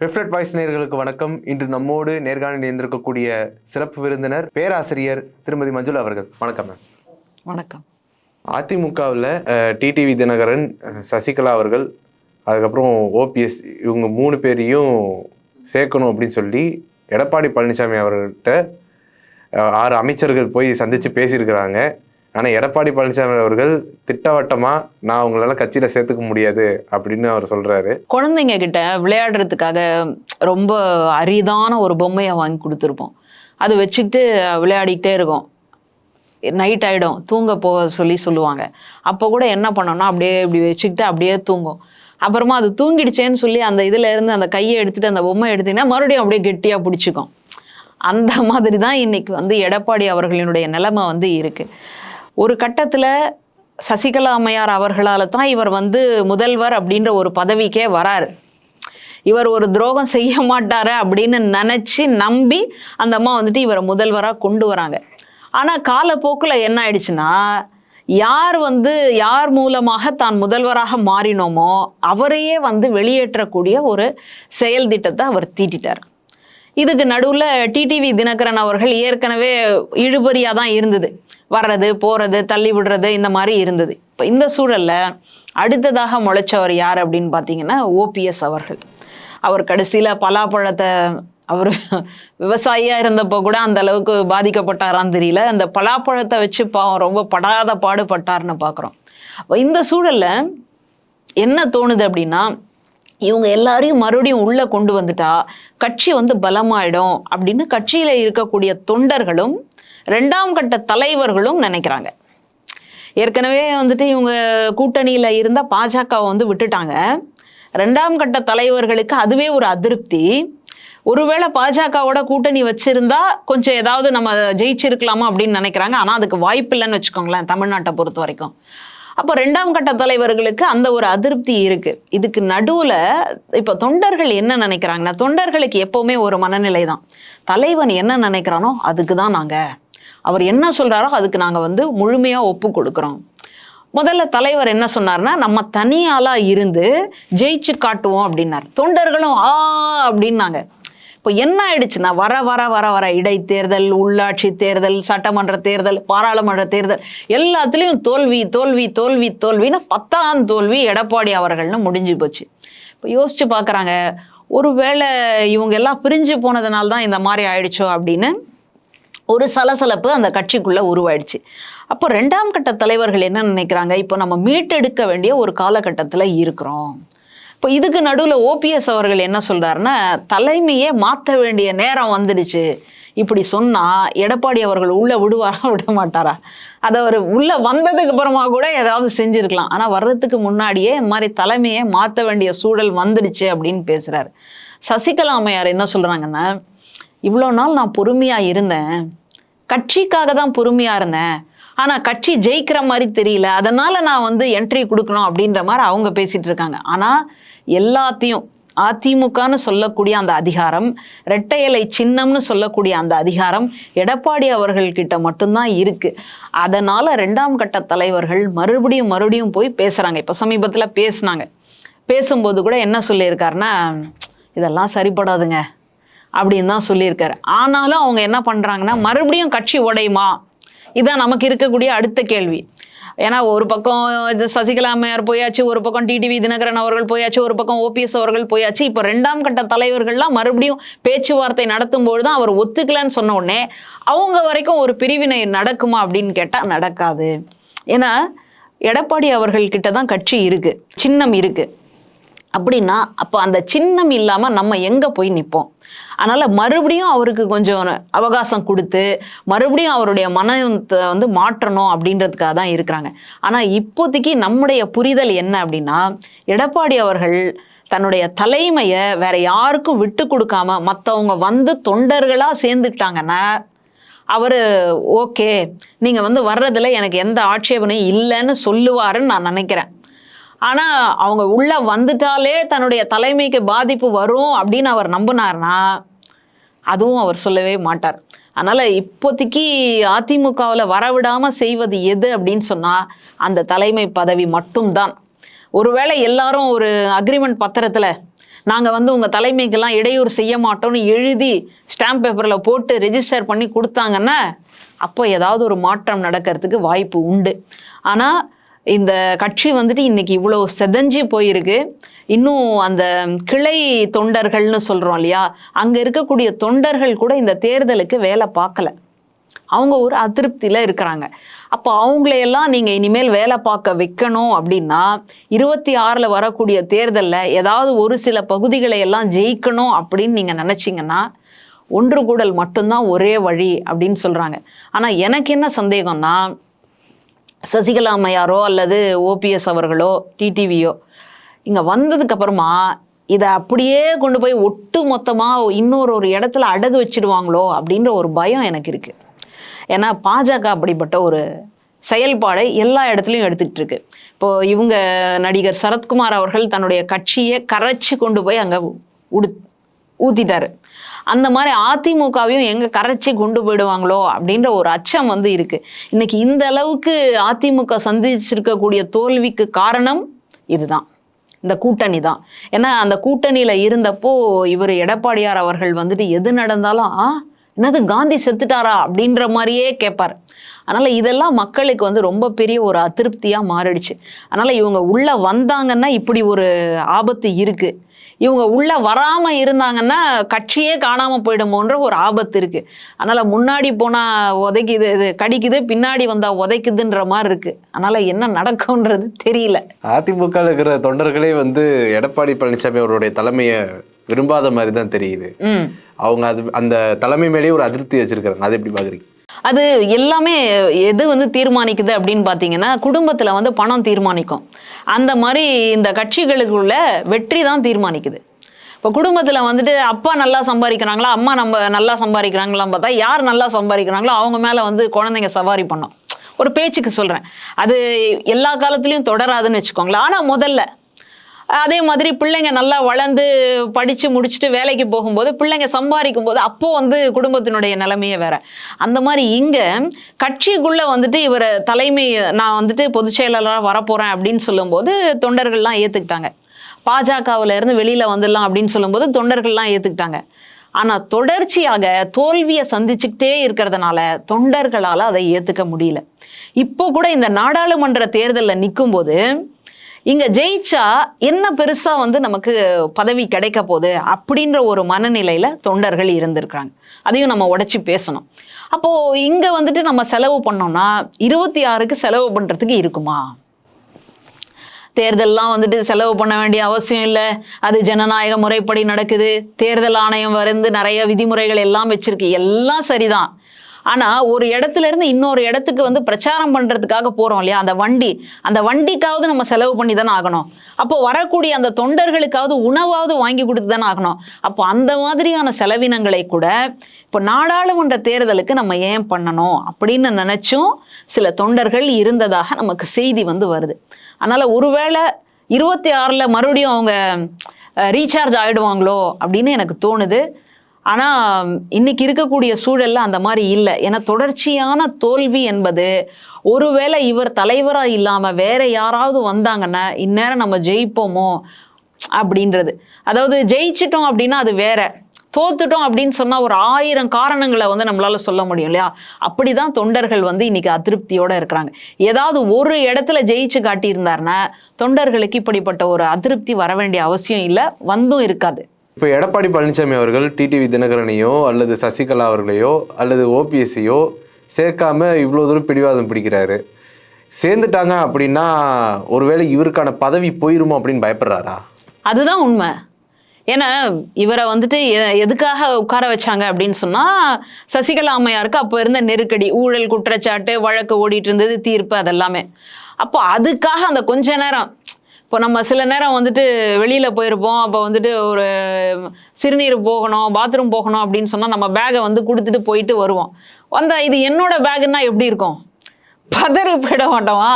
Reflect voice நேயர்களுக்கு வணக்கம். இன்று நம்மோடு நேர்காணல் இருந்திருக்கக்கூடிய சிறப்பு விருந்தினர் பேராசிரியர் திருமதி மஞ்சுளா அவர்கள். வணக்கம் மேம் வணக்கம். அதிமுகவில் டிடிவி தினகரன் சசிகலா அவர்கள் அதுக்கப்புறம் ஓபிஎஸ் இவங்க மூணு பேரையும் சேர்க்கணும் அப்படின்னு சொல்லி எடப்பாடி பழனிசாமி அவர்கள்ட்ட அஹ், ஆறு அமைச்சர்கள் போய் சந்தித்து பேசியிருக்கிறாங்க. ஆனால் எடப்பாடி பழனிசாமி அவர்கள் திட்டவட்டமாக நான் உங்களால கட்சியில் சேர்த்துக்க முடியாது அப்படின்னு அவர் சொல்கிறாரு குழந்தைங்க கிட்ட விளையாடுறதுக்காக ரொம்ப அரிதான ஒரு பொம்மையை வாங்கி கொடுத்துருப்போம். அது வச்சுக்கிட்டு விளையாடிக்கிட்டே இருக்கும். நைட் ஆகிடும் தூங்க போக சொல்லி சொல்லுவாங்க. அப்போ கூட என்ன பண்ணோம்னா அப்படியே இப்படி வச்சுக்கிட்டு அப்படியே தூங்கும் அப்புறமா அது தூங்கிடுச்சேன்னு சொல்லி அந்த இதில் இருந்து அந்த கையை எடுத்துட்டு அந்த பொம்மை எடுத்தீங்கன்னா மறுபடியும் அப்படியே கெட்டியாக பிடிச்சிக்கும். அந்த மாதிரி தான் இன்னைக்கு வந்து எடப்பாடி அவர்களினுடைய நிலைமை வந்து இருக்குது ஒரு கட்டத்தில் சசிகலா அம்மையார் அவர்களால் தான் இவர் வந்து முதல்வர் அப்படின்ற ஒரு பதவிக்கே வராரு. இவர் ஒரு துரோகம் செய்ய மாட்டாரு அப்படின்னு நினச்சி நம்பி அந்த அம்மா வந்துட்டு இவரை முதல்வராக கொண்டு வராங்க. ஆனால் காலப்போக்கில் என்ன ஆயிடுச்சுன்னா யார் வந்து யார் மூலமாக தான் முதல்வராக மாறினோமோ அவரையே வந்து வெளியேற்றக்கூடிய ஒரு செயல் திட்டத்தை அவர் தீட்டிட்டார். இதுக்கு நடுவில் டிடிவி தினகரன் அவர்கள் ஏற்கனவே இழுபறியாக தான் இருந்தது. வர்றது போகிறது தள்ளி விடுறது இந்த மாதிரி இருந்தது. இப்போ இந்த சூழல்ல அடுத்ததாக முளைச்சவர் யார் அப்படின்னு பார்த்தீங்கன்னா ஓபிஎஸ் அவர்கள். அவர் கடைசியில் பலாப்பழத்தை அவர் விவசாயியாக இருந்தப்போ கூட அந்த அளவுக்கு பாதிக்கப்பட்டாரான்னு தெரியல. அந்த பலாப்பழத்தை வச்சு பாவம் ரொம்ப படாத பாடுபட்டார்னு பார்க்குறோம். இந்த சூழல்ல என்ன தோணுது அப்படின்னா இவங்க எல்லாரையும் மறுபடியும் உள்ளே கொண்டு வந்துட்டா கட்சி வந்து பலமாயிடும் அப்படின்னு கட்சியில் இருக்கக்கூடிய தொண்டர்களும் ரெண்டாம் கட்ட தலைவர்களும் நினைக்கிறாங்க. ஏற்கனவே வந்துட்டு இவங்க கூட்டணியில் இருந்தால் பாஜகவை வந்து விட்டுட்டாங்க. ரெண்டாம் கட்ட தலைவர்களுக்கு அதுவே ஒரு அதிருப்தி. ஒருவேளை பாஜகவோட கூட்டணி வச்சிருந்தா கொஞ்சம் ஏதாவது நம்ம ஜெயிச்சிருக்கலாமா அப்படின்னு நினைக்கிறாங்க. ஆனால் அதுக்கு வாய்ப்பு இல்லைன்னு வச்சுக்கோங்களேன் தமிழ்நாட்டை பொறுத்த வரைக்கும். அப்போ ரெண்டாம் கட்ட தலைவர்களுக்கு அந்த ஒரு அதிருப்தி இருக்கு. இதுக்கு நடுவில் இப்போ தொண்டர்கள் என்ன நினைக்கிறாங்கன்னா தொண்டர்களுக்கு எப்பவுமே ஒரு மனநிலை தான் தலைவன் என்ன நினைக்கிறானோ அதுக்கு தான் நாங்கள் அவர் என்ன சொல்கிறாரோ அதுக்கு நாங்கள் வந்து முழுமையாக ஒப்பு கொடுக்குறோம். முதல்ல தலைவர் என்ன சொன்னார்னா நம்ம தனியாளா இருந்து ஜெயிச்சு காட்டுவோம் அப்படின்னார். தொண்டர்களும் ஆ அப்படின்னாங்க. இப்போ என்ன ஆயிடுச்சுன்னா வர வர வர வர இடைத்தேர்தல் உள்ளாட்சி தேர்தல் சட்டமன்ற தேர்தல் பாராளுமன்ற தேர்தல் எல்லாத்துலேயும் தோல்வி தோல்வி தோல்வி தோல்வின்னு பத்தாம் தோல்வி எடப்பாடி அவர்கள்னு முடிஞ்சு போச்சு. இப்போ யோசிச்சு பார்க்குறாங்க ஒருவேளை இவங்க எல்லாம் பிரிஞ்சு போனதுனால தான் இந்த மாதிரி ஆயிடுச்சோ அப்படின்னு ஒரு சலசலப்பு அந்த கட்சிக்குள்ளே உருவாயிடுச்சு. அப்போ ரெண்டாம் கட்ட தலைவர்கள் என்ன நினைக்கிறாங்க? இப்போ நம்ம மீட்டெடுக்க வேண்டிய ஒரு காலகட்டத்தில் இருக்கிறோம். இப்போ இதுக்கு நடுவில் ஓபிஎஸ் அவர்கள் என்ன சொல்கிறாருன்னா தலைமையே மாற்ற வேண்டிய நேரம் வந்துடுச்சு. இப்படி சொன்னால் எடப்பாடி அவர்கள் உள்ளே விடுவாரா விட மாட்டாரா? அதை அவர் உள்ளே வந்ததுக்கு அப்புறமா கூட ஏதாவது செஞ்சுருக்கலாம். ஆனால் வர்றதுக்கு முன்னாடியே இந்த மாதிரி தலைமையை மாற்ற வேண்டிய சூழல் வந்துடுச்சு அப்படின்னு பேசுகிறாரு சசிகலா அம்மையார் என்ன சொல்கிறாங்கன்னா இவ்வளோ நாள் நான் பொறுமையாக இருந்தேன். கட்சிக்காக தான் பொறுமையா இருந்தேன். ஆனா கட்சி ஜெயிக்கிற மாதிரி தெரியல. அதனால நான் வந்து என்ட்ரி கொடுக்கணும் அப்படின்ற மாதிரி அவங்க பேசிட்டு இருக்காங்க. ஆனா எல்லாத்தையும் அதிமுகன்னு சொல்லக்கூடிய அந்த அதிகாரம் இரட்டை இலை சின்னம்னு சொல்லக்கூடிய அந்த அதிகாரம் எடப்பாடி அவர்கள்கிட்ட மட்டும்தான் இருக்கு. அதனால ரெண்டாம் கட்ட தலைவர்கள் மறுபடியும் மறுபடியும் போய் பேசுறாங்க. இப்போ சமீபத்தில் பேசுனாங்க. பேசும்போது கூட என்ன சொல்லியிருக்காருன்னா இதெல்லாம் சரிப்படாதுங்க. அப்படின்னு தான் சொல்லியிருக்காரு. ஆனாலும் அவங்க என்ன பண்ணுறாங்கன்னா மறுபடியும் கட்சி உடையுமா? இதுதான் நமக்கு இருக்கக்கூடிய அடுத்த கேள்வி. ஏன்னா ஒரு பக்கம் இது சசிகலா அம்மையார் போயாச்சு ஒரு பக்கம் டிடிவி தினகரன் அவர்கள் போயாச்சு ஒரு பக்கம் ஓபிஎஸ் அவர்கள் போயாச்சு. இப்போ ரெண்டாம் கட்ட தலைவர்கள்லாம் மறுபடியும் பேச்சுவார்த்தை நடத்தும்போது தான் அவர் ஒத்துக்கலன்னு சொன்ன உடனே அவங்க வரைக்கும் ஒரு பிரிவினை நடக்குமா அப்படின்னு கேட்டால் நடக்காது. ஏன்னா எடப்பாடி அவர்கள்கிட்ட தான் கட்சி இருக்குது சின்னம் இருக்குது அப்படின்னா அப்போ அந்த சின்னம் இல்லாமல் நம்ம எங்கே போய் நிற்போம் அதனால் மறுபடியும் அவருக்கு கொஞ்சம் அவகாசம் கொடுத்து மறுபடியும் அவருடைய மனத்தை வந்து மாற்றணும் அப்படின்றதுக்காக தான் இருக்கிறாங்க. ஆனால் இப்போதைக்கு நம்முடைய புரிதல் என்ன அப்படின்னா எடப்பாடி அவர்கள் தன்னுடைய தலைமையை வேற யாருக்கும் விட்டு கொடுக்காம மற்றவங்க வந்து தொண்டர்களாக சேர்ந்துக்கிட்டாங்கன்னா அவர் ஓகே நீங்கள் வந்து வர்றதில் எனக்கு எந்த ஆட்சேபனையும் இல்லைன்னு சொல்லுவாருன்னு நான் நினைக்கிறேன். ஆனால் அவங்க உள்ள வந்துட்டாலே தன்னுடைய தலைமைக்கு பாதிப்பு வரும் அப்படின்னு அவர் நம்பினார்னா அதுவும் அவர் சொல்லவே மாட்டார். அதனால் இப்போதைக்கு அதிமுகவில் வரவிடாமல் செய்வது எது அப்படின்னு சொன்னால் அந்த தலைமை பதவி மட்டும்தான். ஒருவேளை எல்லாரும் ஒரு அக்ரிமெண்ட் பத்திரத்தில் நாங்கள் வந்து உங்கள் தலைமைக்கெல்லாம் இடையூறு செய்ய மாட்டோம்னு எழுதி ஸ்டாம்ப் பேப்பரில் போட்டு ரெஜிஸ்டர் பண்ணி கொடுத்தாங்கன்னா அப்போ ஏதாவது ஒரு மாற்றம் நடக்கிறதுக்கு வாய்ப்பு உண்டு. ஆனால் இந்த கட்சி வந்துட்டு இன்னைக்கு இவ்வளோ செதஞ்சு போயிருக்கு. இன்னும் அந்த கிளை தொண்டர்கள்னு சொல்கிறோம் இல்லையா? அங்கே இருக்கக்கூடிய தொண்டர்கள் கூட இந்த தேர்தலுக்கு வேலை பார்க்கல. அவங்க ஒரு அதிருப்தியில் இருக்கிறாங்க. அப்போ அவங்களையெல்லாம் நீங்கள் இனிமேல் வேலை பார்க்க வைக்கணும் அப்படின்னா இருபத்தி ஆறில் வரக்கூடிய தேர்தலில் ஏதாவது ஒரு சில பகுதிகளை எல்லாம் ஜெயிக்கணும் அப்படின்னு நீங்கள் நினச்சிங்கன்னா ஒன்று கூடல் மட்டும்தான் ஒரே வழி அப்படின்னு சொல்கிறாங்க ஆனால் எனக்கு என்ன சந்தேகம்னா சசிகலா அம்மையாரோ அல்லது ஓபிஎஸ் அவர்களோ டிடிவியோ இங்கே வந்ததுக்கப்புறமா இதை அப்படியே கொண்டு போய் ஒட்டு மொத்தமாக இன்னொரு ஒரு இடத்துல அடகு வச்சிடுவாங்களோ அப்படின்ற ஒரு பயம் எனக்கு இருக்குது ஏன்னா பாஜக அப்படிப்பட்ட ஒரு செயல்பாடை எல்லா இடத்துலையும் எடுத்துக்கிட்டு இருக்கு. இப்போ இவங்க நடிகர் சரத்குமார் அவர்கள் தன்னுடைய கட்சியை கரைச்சி கொண்டு போய் அங்கே உடு ஊத்திட்டாரு. அந்த மாதிரி அதிமுகவையும் எங்க கரைச்சி கொண்டு போயிடுவாங்களோ அப்படின்ற ஒரு அச்சம் வந்து இருக்கு. இன்னைக்கு இந்த அளவுக்கு அதிமுக சந்திச்சிருக்கக்கூடிய தோல்விக்கு காரணம் இதுதான். இந்த கூட்டணி தான். ஏன்னா அந்த கூட்டணியில் இருந்தப்போ இவர் எடப்பாடியார் அவர்கள் வந்துட்டு எது நடந்தாலும் ஆ என்னது காந்தி செத்துட்டாரா? அப்படின்ற மாதிரியே கேட்பார் அதனால் இதெல்லாம் மக்களுக்கு வந்து ரொம்ப பெரிய ஒரு அதிருப்தியாக மாறிடுச்சு. அதனால் இவங்க உள்ளே வந்தாங்கன்னா இப்படி ஒரு ஆபத்து இருக்குது இவங்க உள்ள வராம இருந்தாங்கன்னா கட்சியே காணாம போயிடுமோன்ற ஒரு ஆபத்து இருக்கு. அதனால முன்னாடி போனா உதைக்குது இது கடிக்குது பின்னாடி வந்தா உதைக்குதுன்ற மாதிரி இருக்கு. அதனால என்ன நடக்கும்ன்றது தெரியல. அதிமுக இருக்கிற தொண்டர்களே வந்து எடப்பாடி பழனிசாமி அவருடைய தலைமையை விரும்பாத மாதிரி தான் தெரியுது. அவங்க அது அந்த தலைமை மேலேயே ஒரு அதிருப்தி வச்சிருக்காங்க அது எப்படி பாக்குறீங்க? அது எல்லாமே எது வந்து தீர்மானிக்குது அப்படின்னு பார்த்தீங்கன்னா குடும்பத்தில் வந்து பணம் தீர்மானிக்கும். அந்த மாதிரி இந்த கட்சிகளுக்குள்ள வெற்றி தான் தீர்மானிக்குது. இப்போ குடும்பத்தில் வந்துட்டு அப்பா நல்லா சம்பாதிக்கிறாங்களா அம்மா நம்ம நல்லா சம்பாதிக்கிறாங்களான்னு பார்த்தா யார் நல்லா சம்பாதிக்கிறாங்களோ அவங்க மேலே வந்து குழந்தைங்க சவாரி பண்ணும். ஒரு பேச்சுக்கு சொல்கிறேன் அது எல்லா காலத்துலேயும் தொடராதுன்னு வச்சுக்கோங்களேன். ஆனால் முதல்ல அதே மாதிரி பிள்ளைங்க நல்லா வளர்ந்து படித்து முடிச்சுட்டு வேலைக்கு போகும்போது பிள்ளைங்க சம்பாதிக்கும் போது அப்போ வந்து குடும்பத்தினுடைய நிலைமையே வேற. அந்த மாதிரி இங்கே கட்சிக்குள்ளே வந்துட்டு இவரை தலைமை நான் வந்துட்டு பொதுச் செயலாளராக வரப்போகிறேன் அப்படின்னு சொல்லும்போது தொண்டர்கள்லாம் ஏற்றுக்கிட்டாங்க பாஜகவில் இருந்து வெளியில் வந்துடலாம் அப்படின்னு சொல்லும்போது தொண்டர்கள்லாம் ஏற்றுக்கிட்டாங்க ஆனால் தொடர்ச்சியாக தோல்வியை சந்திச்சுக்கிட்டே இருக்கிறதுனால தொண்டர்களால் அதை ஏற்றுக்க முடியல. இப்போ கூட இந்த நாடாளுமன்ற தேர்தலில் நிற்கும்போது இங்க ஜெயிச்சா என்ன பெருசா வந்து நமக்கு பதவி கிடைக்க போகுது அப்படின்ற ஒரு மனநிலையில தொண்டர்கள் இருந்திருக்கிறாங்க. அதையும் நம்ம உடச்சி பேசணும். அப்போ இங்க வந்துட்டு நம்ம செலவு பண்ணோம்னா இருபத்தி ஆறுக்கு செலவு பண்றதுக்கு இருக்குமா? தேர்தல்லாம் வந்துட்டு செலவு பண்ண வேண்டிய அவசியம் இல்லை. அது ஜனநாயக முறைப்படி நடக்குது. தேர்தல் ஆணையம் வந்து நிறைய விதிமுறைகள் எல்லாம் வச்சிருக்கு. எல்லாம் சரிதான். ஆனா ஒரு இடத்துல இருந்து இன்னொரு இடத்துக்கு வந்து பிரச்சாரம் பண்றதுக்காக போறோம் இல்லையா? அந்த வண்டி. அந்த வண்டிக்காவது நம்ம செலவு பண்ணி தானே ஆகணும். அப்போ வரக்கூடிய அந்த தொண்டர்களுக்காவது உணவாவது வாங்கி கொடுத்து தானே ஆகணும். அப்போ அந்த மாதிரியான செலவினங்களை கூட இப்போ நாடாளுமன்ற தேர்தலுக்கு நம்ம ஏன் பண்ணணும் அப்படின்னு நினைச்சும் சில தொண்டர்கள் இருந்ததாக நமக்கு செய்தி வந்து வருது. அதனால ஒருவேளை இருபத்தி ஆறில் மறுபடியும் அவங்க ரீசார்ஜ் ஆகிடுவாங்களோ அப்படின்னு எனக்கு தோணுது. ஆனால் இன்னைக்கு இருக்கக்கூடிய சூழல்ல அந்த மாதிரி இல்லை. ஏன்னா தொடர்ச்சியான தோல்வி என்பது ஒருவேளை இவர் தலைவராக இல்லாமல் வேற யாராவது வந்தாங்கன்னா இந்நேரம் நம்ம ஜெயிப்போமோ? அப்படின்றது. அதாவது ஜெயிச்சிட்டோம் அப்படின்னா அது வேற. தோத்துட்டோம் அப்படின்னு சொன்னால் ஒரு ஆயிரம் காரணங்களை வந்து நம்மளால சொல்ல முடியும் இல்லையா? அப்படி தான் தொண்டர்கள் வந்து இன்னைக்கு அதிருப்தியோட இருக்கிறாங்க. ஏதாவது ஒரு இடத்துல ஜெயிச்சு காட்டியிருந்தாருன்னா தொண்டர்களுக்கு இப்படிப்பட்ட ஒரு அதிருப்தி வர வேண்டிய அவசியம் இல்லை வந்தும் இருக்காது. இப்போ எடப்பாடி பழனிசாமி அவர்கள் டிடிவி தினகரனையோ அல்லது சசிகலா அவர்களையோ அல்லது ஓபிஎஸ்சியோ சேர்க்காம இவ்வளோ தூரம் பிடிவாதம் பிடிக்கிறாரு. சேர்ந்துட்டாங்க அப்படின்னா ஒருவேளை இவருக்கான பதவி போயிருமோ அப்படின்னு பயப்படுறாரா? அதுதான் உண்மை. ஏன்னா இவரை வந்துட்டு எதுக்காக உட்கார வச்சாங்க அப்படின்னு சொன்னால் சசிகலா அம்மையாருக்கு அப்போ இருந்த நெருக்கடி ஊழல் குற்றச்சாட்டு வழக்கு ஓடிட்டு இருந்தது தீர்ப்பு அதெல்லாமே. அப்போ அதுக்காக அந்த கொஞ்ச நேரம் இப்போ நம்ம சில நேரம் வந்துட்டு வெளியில் போயிருப்போம். அப்போ வந்துட்டு ஒரு சிறுநீர் போகணும் பாத்ரூம் போகணும் அப்படின்னு சொன்னால் நம்ம பேகை வந்து கொடுத்துட்டு போயிட்டு வருவோம். வந்தால் இது என்னோட பேகுன்னா எப்படி இருக்கும்? பதறி போயிட மாட்டோமா?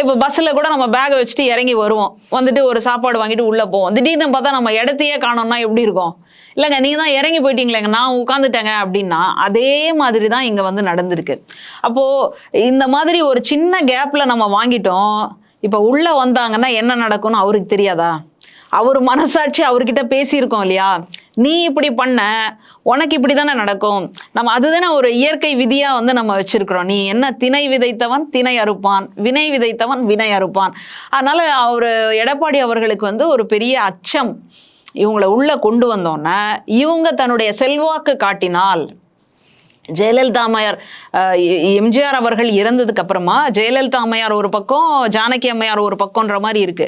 இப்போ பஸ்ஸில் கூட நம்ம பேகை வச்சுட்டு இறங்கி வருவோம். வந்துட்டு ஒரு சாப்பாடு வாங்கிட்டு உள்ளே போவோம். திடீர்னு பார்த்தா நம்ம இடத்தையே காணோம்னா எப்படி இருக்கும்? இல்லைங்க நீங்கள் தான் இறங்கி போயிட்டீங்களேங்க. நான் உட்காந்துட்டேங்க அப்படின்னா அதே மாதிரி தான் இங்கே வந்து நடந்திருக்கு. அப்போது இந்த மாதிரி ஒரு சின்ன கேப்பில் நம்ம வாங்கிட்டோம். இப்போ உள்ளே வந்தாங்கன்னா என்ன நடக்கும்னு அவருக்கு தெரியாதா? அவர் மனசாட்சி அவர்கிட்ட பேசியிருக்கோம் இல்லையா? நீ இப்படி பண்ண உனக்கு இப்படி தானே நடக்கும். நம்ம அதுதானே ஒரு இயற்கை விதியா வந்து நம்ம வச்சிருக்கிறோம். நீ என்ன திணை விதைத்தவன் திணை அறுப்பான் வினை விதைத்தவன் வினை அறுப்பான். அதனால அவர் எடப்பாடி அவர்களுக்கு வந்து ஒரு பெரிய அச்சம். இவங்களை உள்ள கொண்டு வந்தோன்னே இவங்க தன்னுடைய செல்வாக்கு காட்டினால் ஜெயலலிதா அம்மையார் எம்ஜிஆர் அவர்கள் இறந்ததுக்கு அப்புறமா ஜெயலலிதா அம்மையார் ஒரு பக்கம் ஜானகி அம்மையார் ஒரு பக்கம்ன்ற மாதிரி இருக்கு.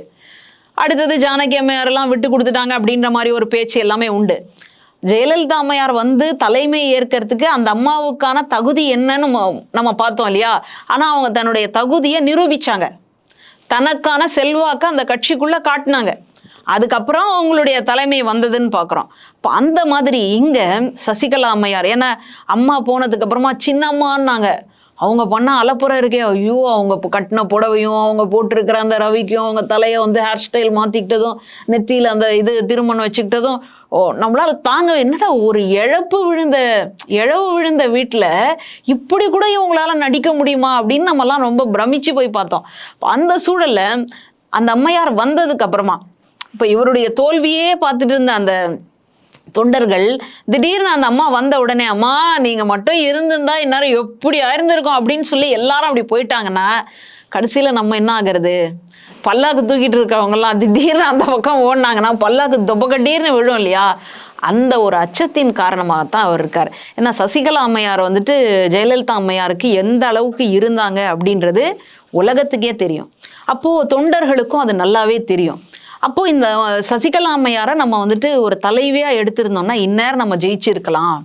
அடுத்தது ஜானகி அம்மையாரெல்லாம் விட்டு கொடுத்துட்டாங்க அப்படின்ற மாதிரி ஒரு பேச்சு எல்லாமே உண்டு. ஜெயலலிதா அம்மையார் வந்து தலைமை ஏற்கிறதுக்கு அந்த அம்மாவுக்கான தகுதி என்னன்னு நம்ம பார்த்தோம் இல்லையா? ஆனால் அவங்க தன்னுடைய தகுதியை நிரூபிச்சாங்க. தனக்கான செல்வாக்க அந்த கட்சிக்குள்ள காட்டினாங்க. அதுக்கப்புறம் அவங்களுடைய தலைமை வந்ததுன்னு பார்க்குறோம் இப்போ அந்த மாதிரி இங்கே சசிகலா அம்மையார் ஏன்னா அம்மா போனதுக்கப்புறமா சின்னம்மான்னாங்க. அவங்க பண்ண அலப்புறம் இருக்கே ஐயோ அவங்க கட்டின புடவையும் அவங்க போட்டிருக்கிற அந்த ரவிக்கும் அவங்க தலையை வந்து ஹேர் ஸ்டைல் மாற்றிக்கிட்டதும் நெத்தியில் அந்த இது திருமணம் வச்சுக்கிட்டதும் ஓ நம்மளால் தாங்க என்னடா ஒரு இழப்பு விழுந்த இழவு விழுந்த வீட்டில் இப்படி கூட இவங்களால நடிக்க முடியுமா அப்படின்னு நம்மலாம் ரொம்ப பிரமிச்சு போய் பார்த்தோம். அந்த சூழல்ல அந்த அம்மையார் வந்ததுக்கு அப்புறமா இப்போ இவருடைய தோல்வியே பார்த்துட்டு இருந்த அந்த தொண்டர்கள் திடீர்னு அந்த அம்மா வந்த உடனே அம்மா நீங்கள் மட்டும் இருந்திருந்தா இந்நேரம் எப்படி ஆயிருந்திருக்கும்? அப்படின்னு சொல்லி எல்லாரும் அப்படி போயிட்டாங்கன்னா கடைசியில் நம்ம என்ன ஆகுறது? பல்லாக்கு தூக்கிட்டு இருக்கவங்கலாம் திடீர்னு அந்த பக்கம் ஓடினாங்கன்னா பல்லாக்கு தொப்பக்கட்டீர்னு விழும் இல்லையா? அந்த ஒரு அச்சத்தின் காரணமாகத்தான் அவர் இருக்கார். ஏன்னா சசிகலா அம்மையார் வந்துட்டு ஜெயலலிதா அம்மையாருக்கு எந்த அளவுக்கு இருந்தாங்க அப்படின்றது உலகத்துக்கே தெரியும். அப்போது தொண்டர்களுக்கும் அது நல்லாவே தெரியும். அப்போ இந்த சசிகலா அம்மையாரை நம்ம வந்துட்டு ஒரு தலைவியா எடுத்திருந்தோம்னா இந்நேரம் நம்ம ஜெயிச்சிருக்கலாம்.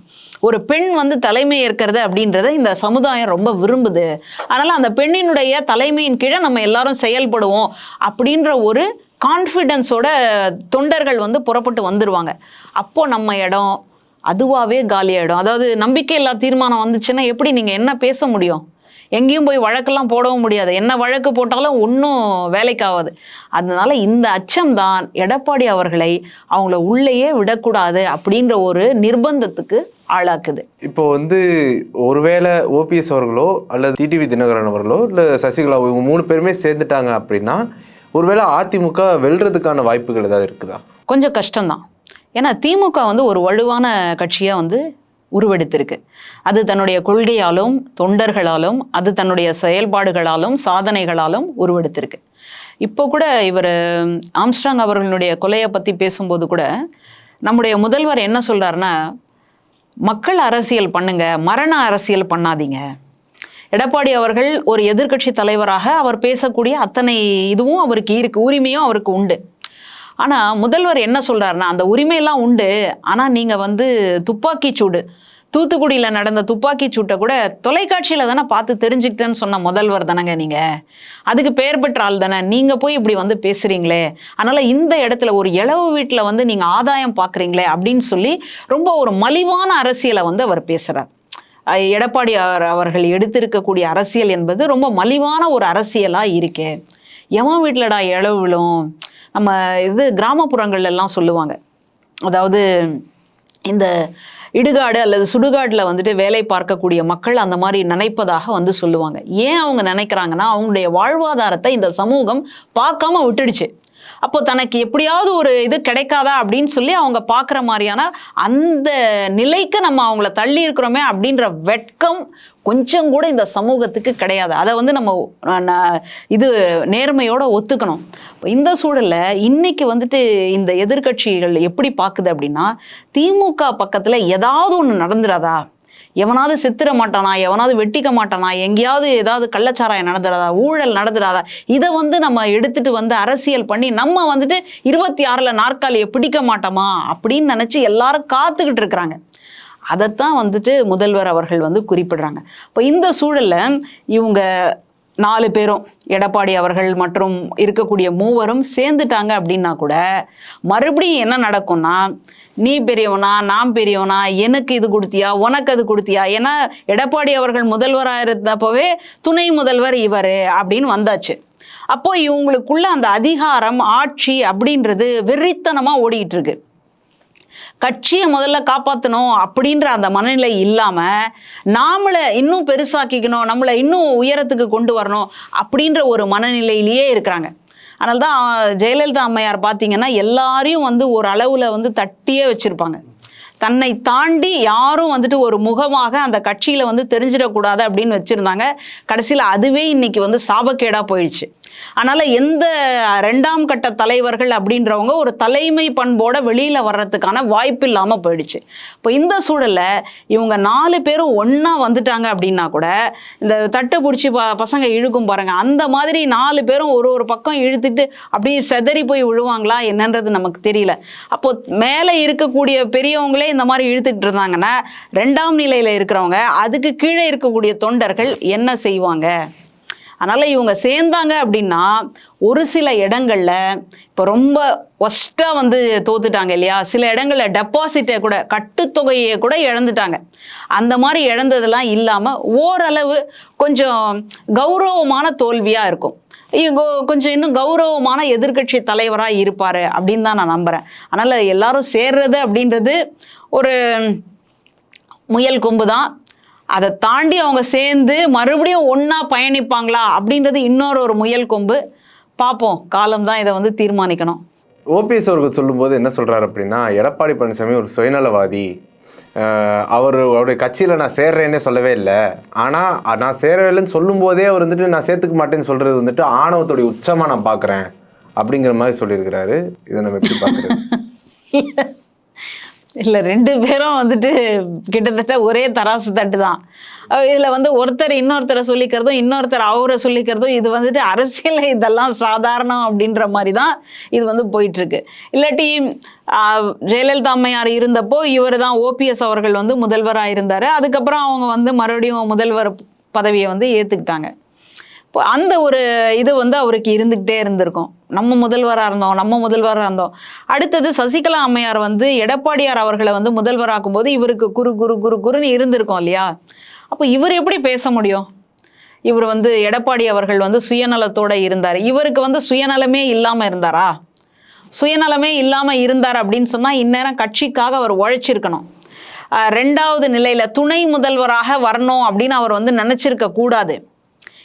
ஒரு பெண் வந்து தலைமை ஏற்கிறது அப்படின்றத இந்த சமுதாயம் ரொம்ப விரும்புது. அதனால அந்த பெண்ணினுடைய தலைமையின் கீழே நம்ம எல்லாரும் செயல்படுவோம் அப்படின்ற ஒரு கான்ஃபிடென்ஸோட தொண்டர்கள் வந்து புறப்பட்டு வந்துடுவாங்க அப்போ நம்ம இடம் அதுவாகவே காலியாயிடும். அதாவது நம்பிக்கை இல்லா தீர்மானம் வந்துச்சுன்னா எப்படி நீங்கள் என்ன பேச முடியும்? எங்கேயும் போய் வழக்கெல்லாம் போடவும் முடியாது. என்ன வழக்கு போட்டாலும் ஒன்றும் வேலைக்காகாது. அதனால இந்த அச்சம்தான் எடப்பாடி அவர்களை அவங்கள உள்ளேயே விடக்கூடாது அப்படின்ற ஒரு நிர்பந்தத்துக்கு ஆளாக்குது. இப்போ வந்து ஒருவேளை ஓபிஎஸ் அவர்களோ அல்லது டிடிவி தினகரன் அவர்களோ இல்லை சசிகலா இவங்க மூணு பேருமே சேர்ந்துட்டாங்க அப்படின்னா ஒருவேளை அதிமுக வெல்றதுக்கான வாய்ப்புகள் ஏதாவது இருக்குதா? கொஞ்சம் கஷ்டம்தான். ஏன்னா திமுக வந்து ஒரு வலுவான கட்சியாக வந்து உருவெடுத்திருக்கு. அது தன்னுடைய கொள்கையாலும் தொண்டர்களாலும் அது தன்னுடைய செயல்பாடுகளாலும் சாதனைகளாலும் உருவெடுத்திருக்கு. இப்போ கூட இவர் ஆம்ஸ்ட்ராங் அவர்களுடைய கொலையை பற்றி பேசும்போது கூட நம்முடைய முதல்வர் என்ன சொல்கிறாருன்னா மக்கள் அரசியல் பண்ணுங்க மரண அரசியல் பண்ணாதீங்க. எடப்பாடி அவர்கள் ஒரு எதிர்க்கட்சி தலைவராக அவர் பேசக்கூடிய அத்தனை இதுவும் அவருக்கு இருக்கு உரிமையும் அவருக்கு உண்டு. ஆனால் முதல்வர் என்ன சொல்கிறாருன்னா அந்த உரிமையெல்லாம் உண்டு ஆனால் நீங்கள் வந்து துப்பாக்கி சூடு தூத்துக்குடியில் நடந்த துப்பாக்கி சூட்டை கூட தொலைக்காட்சியில் தானே பார்த்து தெரிஞ்சுக்கிட்டேன்னு சொன்ன முதல்வர் தானங்க நீங்கள் அதுக்கு பெயர் பெற்ற ஆள் தானே. நீங்கள் போய் இப்படி வந்து பேசுகிறீங்களே அதனால இந்த இடத்துல ஒரு இளவு வீட்டில் வந்து நீங்கள் ஆதாயம் பார்க்குறீங்களே அப்படின்னு சொல்லி ரொம்ப ஒரு மலிவான அரசியலை வந்து அவர் பேசுகிறார் எடப்பாடி அவர் அவர்கள் எடுத்திருக்கக்கூடிய அரசியல் என்பது ரொம்ப மலிவான ஒரு அரசியலாக இருக்கே. எவன் வீட்டிலடா இளவு விழும்? நம்ம இது கிராமப்புறங்கள்ல எல்லாம் சொல்லுவாங்க. அதாவது இந்த இடுகாடு அல்லது சுடுகாட்டில் வந்துட்டு வேலை பார்க்கக்கூடிய மக்கள் அந்த மாதிரி நினைப்பதாக வந்து சொல்லுவாங்க. ஏன் அவங்க நினைக்கிறாங்கன்னா அவங்களுடைய வாழ்வாதாரத்தை இந்த சமூகம் பார்க்காம விட்டுடுச்சு. அப்போ தனக்கு எப்படியாவது ஒரு இது கிடைக்காதா அப்படின்னு சொல்லி அவங்க பார்க்குற மாதிரியான அந்த நிலைக்கு நம்ம அவங்கள தள்ளி இருக்கிறோமே அப்படின்ற வெட்கம் கொஞ்சம் கூட இந்த சமூகத்துக்கு கிடையாது. அதை வந்து நம்ம இது நேர்மையோட ஒத்துக்கணும். இந்த சூழல்ல இன்னைக்கு வந்துட்டு இந்த எதிர்க்கட்சிகள் எப்படி பார்க்குது அப்படின்னா திமுக பக்கத்தில் ஏதாவது ஒன்று நடந்துடாதா எவனாவது செத்துற மாட்டானா? எவனாவது வெட்டிக்க மாட்டானா? எங்கேயாவது ஏதாவது கள்ளச்சாராயம் நடந்துடாதா ஊழல் நடந்துடாதா இதை வந்து நம்ம எடுத்துட்டு வந்து அரசியல் பண்ணி நம்ம வந்துட்டு இருபத்தி ஆறில் நாற்காலியை பிடிக்க மாட்டோமா? அப்படின்னு நினச்சி எல்லாரும் காத்துக்கிட்டு இருக்கிறாங்க. அதைத்தான் வந்துட்டு முதல்வர் அவர்கள் வந்து குறிப்பிடுறாங்க. இப்போ இந்த சூழலில் இவங்க நாலு பேரும் எடப்பாடி அவர்கள் மற்றும் இருக்கக்கூடிய மூவரும் சேர்ந்துட்டாங்க அப்படின்னா கூட மறுபடியும் என்ன நடக்கும்னா நீ பெரியவனா நான் பெரியவனா எனக்கு இது கொடுத்தியா உனக்கு அது கொடுத்தியா? ஏன்னா எடப்பாடி அவர்கள் முதல்வராக இருந்தப்பவே துணை முதல்வர் இவர் அப்படின்னு வந்தாச்சு. அப்போ இவங்களுக்குள்ள அந்த அதிகாரம் ஆட்சி அப்படின்றது வெறித்தனமாக ஓடிக்கிட்டு இருக்கு. கட்சியை முதல்ல காப்பாற்றணும் அப்படின்ற அந்த மனநிலை இல்லாமல் நாமளை இன்னும் பெருசாக்கிக்கணும் நம்மளை இன்னும் உயரத்துக்கு கொண்டு வரணும் அப்படின்ற ஒரு மனநிலையிலேயே இருக்கிறாங்க. அதனால தான் ஜெயலலிதா அம்மையார் பார்த்தீங்கன்னா எல்லாரையும் வந்து ஒரு அளவில் வந்து தட்டியே வச்சுருப்பாங்க. தன்னை தாண்டி யாரும் வந்துட்டு ஒரு முகமாக அந்த கட்சியில் வந்து தெரிஞ்சிடக்கூடாது அப்படின்னு வச்சுருந்தாங்க. கடைசியில் அதுவே இன்னைக்கு வந்து சாபக்கேடாக போயிடுச்சு. அதனால் எந்த ரெண்டாம் கட்ட தலைவர்கள் அப்படின்றவங்க ஒரு தலைமை பண்போட வெளியில் வர்றதுக்கான வாய்ப்பு இல்லாமல் போயிடுச்சு. இப்போ இந்த சூழலில் இவங்க நாலு பேரும் ஒன்றா வந்துட்டாங்க அப்படின்னா கூட இந்த தட்டு பிடிச்சி ப பசங்க இழுக்கும் பாருங்கள் அந்த மாதிரி நாலு பேரும் ஒரு ஒரு பக்கம் இழுத்துட்டு அப்படியே செதறி போய் விழுவாங்களா என்னன்றது நமக்கு தெரியல. அப்போ மேலே இருக்கக்கூடிய பெரியவங்களே இந்த மாதிரி இழுத்துக்கிட்டு இருந்தாங்கன்னா ரெண்டாம் நிலையில் இருக்கிறவங்க அதுக்கு கீழே இருக்கக்கூடிய தொண்டர்கள் என்ன செய்வாங்க? அதனால் இவங்க சேர்ந்தாங்க அப்படின்னா ஒரு சில இடங்களில் இப்போ ரொம்ப ஒஸ்ட்டாக வந்து தோத்துட்டாங்க இல்லையா? சில இடங்களில் டெபாசிட்டை கூட கட்டுத்தொகையை கூட இழந்துட்டாங்க. அந்த மாதிரி இழந்ததெல்லாம் இல்லாமல் ஓரளவு கொஞ்சம் கௌரவமான தோல்வியாக இருக்கும். கொஞ்சம் இன்னும் கௌரவமான எதிர்க்கட்சி தலைவராக இருப்பார் அப்படின்னு தான் நான் நம்புகிறேன் அதனால் எல்லாரும் சேர்றது அப்படின்றது ஒரு முயல் கொம்பு தான் அதை தாண்டி அவங்க சேர்ந்து மறுபடியும் ஒன்றா பயணிப்பாங்களா அப்படின்றது இன்னொரு ஒரு முயல் கொம்பு. பார்ப்போம். காலம் தான் இதை வந்து தீர்மானிக்கணும். ஓபிஎஸ் அவர்கள் சொல்லும்போது என்ன சொல்றாரு அப்படின்னா எடப்பாடி பழனிசாமி ஒரு சுயநலவாதி. அவர் அவருடைய கட்சியில் நான் சேர்றேன்னே சொல்லவே இல்லை. ஆனால் நான் சேரவே இல்லைன்னு சொல்லும்போதே அவர் வந்துட்டு நான் சேர்த்துக்க மாட்டேன்னு சொல்றது வந்துட்டு ஆணவத்துடைய உச்சமாக நான் பார்க்குறேன். அப்படிங்கிற மாதிரி சொல்லியிருக்கிறாரு. இதை நம்ம எப்படி பார்க்குறது? இல்லை ரெண்டு பேரும் வந்துட்டு கிட்டத்தட்ட ஒரே தராசு தட்டு தான். இதில் வந்து ஒருத்தர் இன்னொருத்தரை சொல்லிக்கிறதும் இன்னொருத்தர் அவரை சொல்லிக்கிறதும் இது வந்துட்டு அரசியல் இதெல்லாம் சாதாரணம் அப்படின்ற மாதிரி தான் இது வந்து போயிட்டுருக்கு. இல்லாட்டி ஜெயலலிதா அம்மையார் இருந்தப்போ இவர் தான் ஓபிஎஸ் அவர்கள் வந்து முதல்வராக இருந்தார். அதுக்கப்புறம் அவங்க வந்து மறுபடியும் முதல்வர் பதவியை வந்து ஏற்றுக்கிட்டாங்க அந்த ஒரு இது வந்து அவருக்கு இருந்துக்கிட்டே இருந்திருக்கும். நம்ம முதல்வராக இருந்தோம் நம்ம முதல்வராக இருந்தோம். அடுத்தது சசிகலா அம்மையார் வந்து எடப்பாடியார் அவர்களை வந்து முதல்வராக்கும் போது இவருக்கு குரு குரு குரு குருன்னு இருந்திருக்கும் இல்லையா? அப்போ இவர் எப்படி பேச முடியும்? இவர் வந்து எடப்பாடி அவர்கள் வந்து சுயநலத்தோடு இருந்தார். இவருக்கு வந்து சுயநலமே இல்லாமல் இருந்தாரா? சுயநலமே இல்லாமல் இருந்தார் அப்படின்னு சொன்னால் இந்நேரம் கட்சிக்காக அவர் உழைச்சிருக்கணும். ரெண்டாவது நிலையில் துணை முதல்வராக வரணும் அப்படின்னு அவர் வந்து நினச்சிருக்க கூடாது.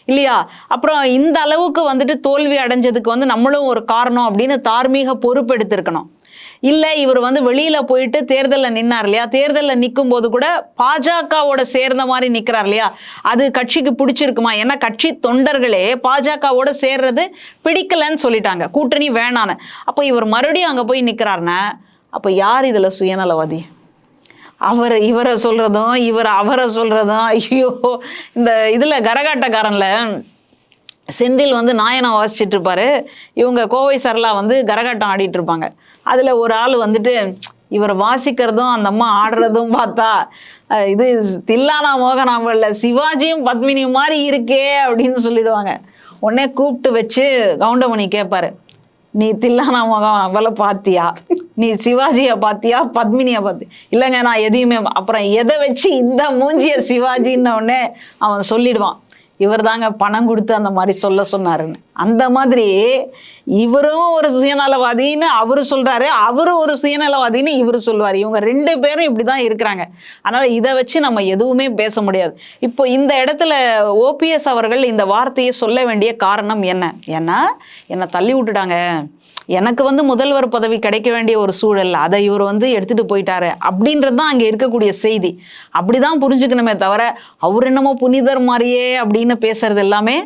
இல்லையா? அப்புறம் இந்த அளவுக்கு வந்துட்டு தோல்வி அடைஞ்சதுக்கு வந்து நம்மளும் ஒரு காரணம் அப்படின்னு தார்மீக பொறுப்பெடுத்திருக்கணும் இல்லை இவர் வந்து வெளியில் போயிட்டு தேர்தலில் நின்னார் இல்லையா? தேர்தலில் நிற்கும் போது கூட பாஜகவோட சேர்ந்த மாதிரி நிற்கிறார் இல்லையா? அது கட்சிக்கு பிடிச்சிருக்குமா? ஏன்னா கட்சி தொண்டர்களே பாஜகவோட சேர்றது பிடிக்கலன்னு சொல்லிட்டாங்க. கூட்டணி வேணான்னு. அப்போ இவர் மறுபடியும் அங்கே போய் நிற்கிறாருன்னா அப்போ யார் இதில் சுயநலவாதி? அவர் இவரை சொல்கிறதும் இவர் அவரை சொல்கிறதும் ஐயோ. இந்த இதில் கரகாட்டக்காரனில் செந்தில் வந்து நாயனம் வாசிச்சுட்டு இருப்பாரு. இவங்க கோவை சரளா வந்து கரகாட்டம் ஆடிட்டு இருப்பாங்க. ஒரு ஆள் வந்துட்டு இவர் வாசிக்கிறதும் அந்த அம்மா ஆடுறதும் பார்த்தா இது தில்லானா மோகனாம்பல்ல சிவாஜியும் பத்மினியும் மாதிரி இருக்கே அப்படின்னு சொல்லிடுவாங்க. உடனே கூப்பிட்டு வச்சு கவுண்டமணி கேட்பாரு நீ தில்லானா முகம் அவளை பாத்தியா? நீ சிவாஜியை பாத்தியா? பத்மினியை பார்த்தி இல்லைங்க நான் எதையுமே அப்புறம் எதை வச்சு இந்த மூஞ்சிய சிவாஜின்ன உடனே அவன் சொல்லிடுவான். இவர் தாங்க பணம் கொடுத்து அந்த மாதிரி சொல்ல சொன்னாருன்னு. அந்த மாதிரி இவரும் ஒரு சுயநலவாதின்னு அவரு சொல்றாரு அவரு ஒரு சுயநலவாதின்னு இவரு சொல்லுவார். இவங்க ரெண்டு பேரும் இப்படி தான் இருக்கிறாங்க. அதனால இதை வச்சு நம்ம எதுவுமே பேச முடியாது. இப்போ இந்த இடத்துல ஓபிஎஸ் அவர்கள் இந்த வார்த்தையை சொல்ல வேண்டிய காரணம் என்ன? ஏன்னா என்னை தள்ளி விட்டுட்டாங்க. எனக்கு வந்து முதல்வர் பதவி கிடைக்க வேண்டிய ஒரு சூழல் அதை இவர் வந்து எடுத்துட்டு போயிட்டாரு அப்படின்றது தான் அங்கே இருக்கக்கூடிய செய்தி. அப்படிதான் புரிஞ்சுக்கணுமே தவிர அவர் என்னமோ புனிதர் மாதிரியே அப்படின்னு பேசுறது எல்லாமே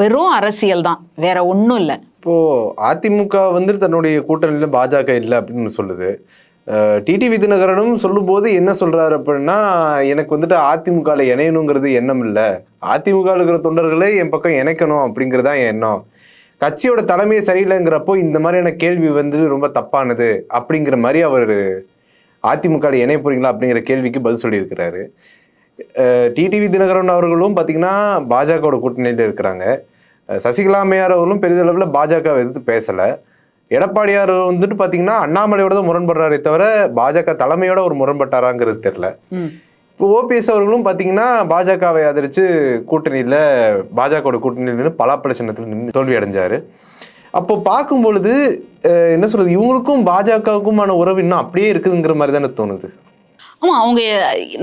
வெறும் அரசியல் தான். வேற ஒன்றும் இல்லை. இப்போ அதிமுக வந்து தன்னுடைய கூட்டணியில் பாஜக இல்லை அப்படின்னு சொல்லுது. டிடிவி தினகரனும் சொல்லும்போது என்ன சொல்றாரு அப்படின்னா எனக்கு வந்துட்டு அதிமுகவில் இணையணுங்கிறது எண்ணம் இல்லை. அதிமுக இருக்கிற தொண்டர்களை என் பக்கம் இணைக்கணும் அப்படிங்கிறது தான் என் எண்ணம். கட்சியோட தலைமையே சரியில்லைங்கிறப்போ இந்த மாதிரியான கேள்வி வந்து ரொம்ப தப்பானது அப்படிங்கிற மாதிரி அவர் அதிமுக இணைய போறீங்களா அப்படிங்கிற கேள்விக்கு பதில் சொல்லியிருக்கிறாரு. டிடிவி தினகரன் அவர்களும் பார்த்தீங்கன்னா பாஜகவோட கூட்டணியில் இருக்கிறாங்க. அஹ் சசிகலா அம்மையார் அவர்களும் பெரிதளவில் பாஜக எதிர்த்து பேசலை. எடப்பாடியார் வந்துட்டு பார்த்தீங்கன்னா அண்ணாமலையோட தான் முரண்படுறாரே தவிர பாஜக தலைமையோட ஒரு முரண்பட்டாராங்கிறது தெரில இப்போ ஓபிஎஸ் அவர்களும் பார்த்தீங்கன்னா பாஜகவை ஆதரித்து கூட்டணியில் பாஜகவோட கூட்டணியில் நின்று பலாப்பழ சின்னத்தில் நின்று தோல்வி அடைஞ்சார். அப்போ பார்க்கும் பொழுது என்ன சொல்றது இவங்களுக்கும் பாஜகவுக்குமான உறவு இன்னும் அப்படியே இருக்குதுங்கிற மாதிரி தானே தோணுது. ஆமாம் அவங்க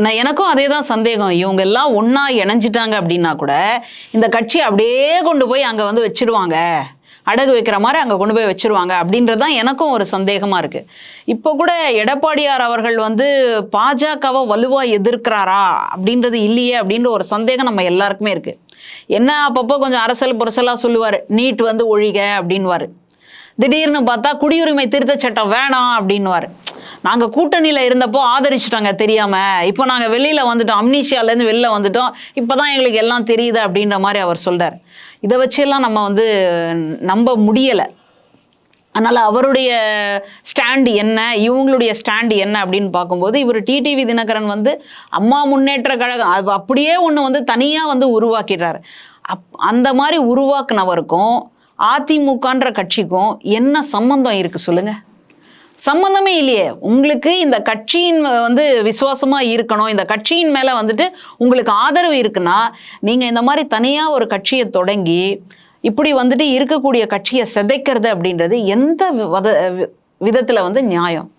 நான் எனக்கும் அதே தான் சந்தேகம். இவங்க எல்லாம் ஒன்றா இணைஞ்சிட்டாங்க அப்படின்னா கூட இந்த கட்சி அப்படியே கொண்டு போய் அங்கே வந்து வச்சிருவாங்க. அடகு வைக்கிற மாதிரி அங்கே கொண்டு போய் வச்சிருவாங்க அப்படின்றது தான் எனக்கும் ஒரு சந்தேகமாக இருக்குது இப்போ கூட எடப்பாடியார் அவர்கள் வந்து பாஜகவை வலுவாக எதிர்க்கிறாரா அப்படின்றது இல்லையே அப்படின்ற ஒரு சந்தேகம் நம்ம எல்லாருக்குமே இருக்குது என்ன அப்பப்போ கொஞ்சம் அரசல் புரசலாக சொல்லுவார் நீட் வந்து ஒழிக அப்படின்வார் திடீர்னு பார்த்தா குடியுரிமை திருத்த சட்டம் வேணாம் அப்படின்வார் நாங்கள் கூட்டணியில் இருந்தப்போ ஆதரிச்சிட்டாங்க தெரியாமல் இப்போ நாங்கள் வெளியில் வந்துட்டோம் அம்னீஷியாலேருந்து வெளில வந்துட்டோம் இப்போ தான் எங்களுக்கு எல்லாம் தெரியுது அப்படின்ற மாதிரி அவர் சொல்கிறார் இதை வச்செல்லாம் நம்ம வந்து நம்ப முடியலை. அதனால் அவருடைய ஸ்டாண்டு என்ன இவங்களுடைய ஸ்டாண்டு என்ன அப்படின்னு பார்க்கும்போது இவர் டிடிவி தினகரன் வந்து அம்மா முன்னேற்ற கழகம் அப்படியே ஒன்று வந்து தனியாக வந்து உருவாக்கிடுறாரு. அப் அந்த மாதிரி உருவாக்குனவருக்கும் அதிமுகன்ற கட்சிக்கும் என்ன சம்பந்தம் இருக்குது சொல்லுங்கள் சம்மந்தமே இல்லையே. உங்களுக்கு இந்த கட்சியின் வந்து விசுவாசமாக இருக்கணும். இந்த கட்சியின் மேலே வந்துட்டு உங்களுக்கு ஆதரவு இருக்குன்னா நீங்கள் இந்த மாதிரி தனியாக ஒரு கட்சியை தொடங்கி இப்படி வந்துட்டு இருக்கக்கூடிய கட்சியை சிதைக்கிறது அப்படின்றது எந்த வத விதத்தில் வந்து நியாயம்?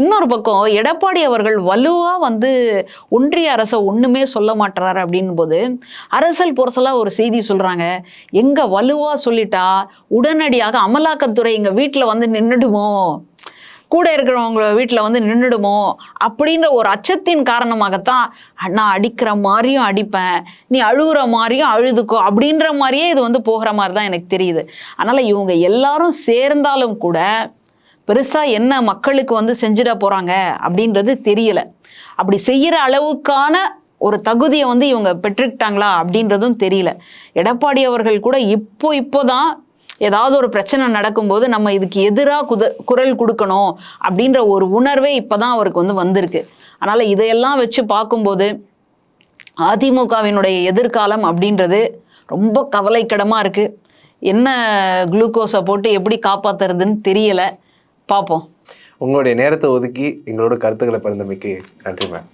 இன்னொரு பக்கம் எடப்பாடி அவர்கள் வலுவாக வந்து ஒன்றிய அரசை ஒன்றுமே சொல்ல மாட்டுறாரு அப்படின் போது அரசல் புரசலா ஒரு செய்தி சொல்கிறாங்க எங்கே வலுவாக சொல்லிட்டா உடனடியாக அமலாக்கத்துறை எங்கள் வீட்டில் வந்து நின்றுடுமோ கூட இருக்கிறவங்க வீட்டில் வந்து நின்றுடுமோ அப்படின்ற ஒரு அச்சத்தின் காரணமாகத்தான் நான் அடிக்கிற மாதிரியும் அடிப்பேன். நீ அழுகுற மாதிரியும் அழுதுக்கோ. அப்படின்ற மாதிரியே இது வந்து போகிற மாதிரி தான் எனக்கு தெரியுது. அதனால் இவங்க எல்லாரும் சேர்ந்தாலும் கூட பெருசாக என்ன மக்களுக்கு வந்து செஞ்சிட போகிறாங்க அப்படின்றது தெரியல. அப்படி செய்கிற அளவுக்கான ஒரு தகுதியை வந்து இவங்க பெற்றுக்கிட்டாங்களா அப்படின்றதும் தெரியல. எடப்பாடி அவர்கள் கூட இப்போ இப்போதான் ஏதாவது ஒரு பிரச்சனை நடக்கும்போது நம்ம இதுக்கு எதிராக குத குரல் கொடுக்கணும் அப்படின்ற ஒரு உணர்வே இப்போதான் அவருக்கு வந்து வந்திருக்கு. அதனால் இதையெல்லாம் வச்சு பார்க்கும்போது அதிமுகவினுடைய எதிர்காலம் அப்படின்றது ரொம்ப கவலைக்கிடமாக இருக்குது என்ன குளுக்கோஸை போட்டு எப்படி காப்பாத்துறதுன்னு தெரியலை. பார்ப்போம். உங்களுடைய நேரத்தை ஒதுக்கி எங்களோட கருத்துக்களை பகிர்ந்தமைக்கு நன்றி மேம்